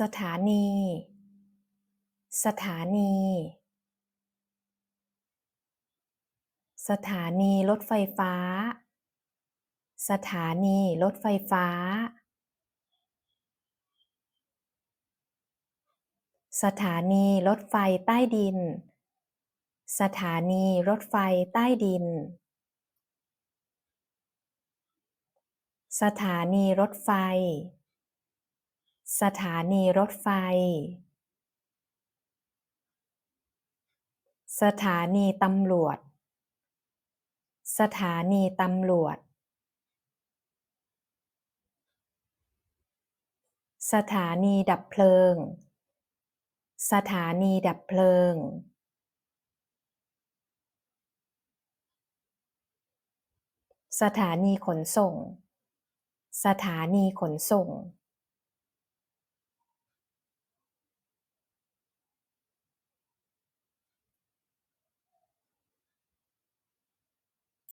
สถานี สถานี สถานีรถไฟฟ้า สถานีรถไฟฟ้า สถานีรถไฟใต้ดิน สถานีรถไฟใต้ดิน สถานีรถไฟ สถานีรถไฟ สถานีตำรวจ สถานีตำรวจ สถานีดับเพลิง สถานีดับเพลิง สถานีขนส่ง สถานีขนส่ง